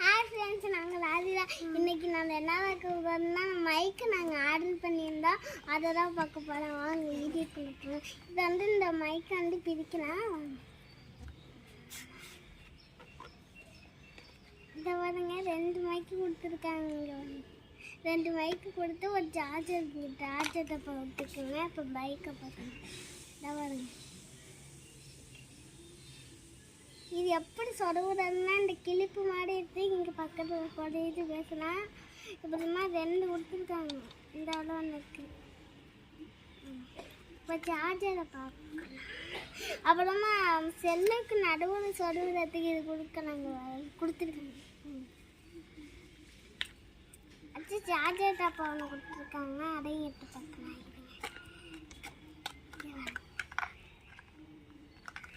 Hi friends நாங்கள் ஆதிரா இன்னைக்கு நாங்கள் என்ன பார்க்க போகிறோம்னா மைக்கு நாங்கள் ஆர்டர் பண்ணியிருந்தோம் அதை தான் பார்க்க போகிறோம் வாங்க வீடியோ கொடுக்குறோம் இது வந்து இந்த மைக்கை வந்து பிரிக்கலாம். இதை பாருங்க ரெண்டு மைக்கு கொடுத்துருக்காங்க. இங்கே வந்து ரெண்டு மைக்கு கொடுத்து ஒரு சார்ஜர் சார்ஜரை விட்டுக்கோங்க இப்போ பைக்கை பார்க்கணும் இதை பாருங்க. இது எப்படி சொடவுறதுன்னா இந்த கிளிப்பு மாதிரி பக்கத்தில் குறையிட்டு பேசலாம் இப்படிமா ரெண்டு கொடுத்துருக்காங்க. இந்த அளவு ஒன்று இப்போ சார்ஜரை பார்க்கலாம். அப்புறமா செல்லுக்கு நடுவில் சொருகுறதுக்கு இது கொடுக்கலாங்க கொடுத்துருக்காங்க. ம். சார்ஜர் டப்பா ஒன்று கொடுத்துருக்காங்க. அதையும் எடுத்து பார்க்கலாம்.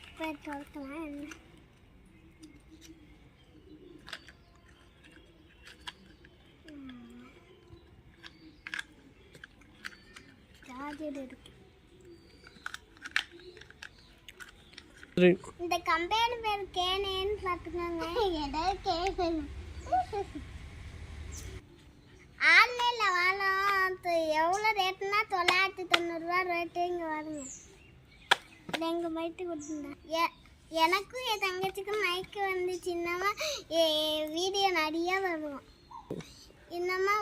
இப்போ எடுத்து என்ன சார்ஜர் இருக்கு சரி இந்த கம்பெனி பேர் கேனேன்னு பார்த்துக்கோங்க. ஏதாவது கேட்கணும் ஆன்லைனில் வாங்கலாம் எவ்வளோ ரேட்டுனா தொள்ளாயிரத்தி தொண்ணூறுரூவா ரேட்டு. இங்கே வருங்க இது எங்கள் மைட்டு கொடுத்துருந்தேன் ஏ எனக்கும் என் தங்கச்சிக்கும் மைக்கு வந்து சின்னமா வீடியோ நிறைய வரும் இன்னமா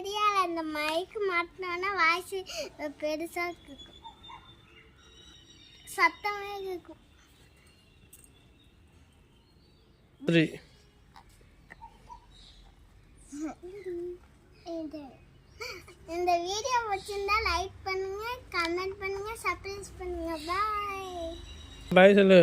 இல்லை இந்த மைக்கு மாட்டினோன்னா வாய்ஸ் பெருசாக கேட்கும் சத்தமே கேட்கும் சரி. இந்த வீடியோ பிடிச்சிருந்தா லைக் பண்ணுங்க கமெண்ட் பண்ணுங்க சப்ஸ்கிரைப் பண்ணுங்க. பாய் பாய் சொல்லு.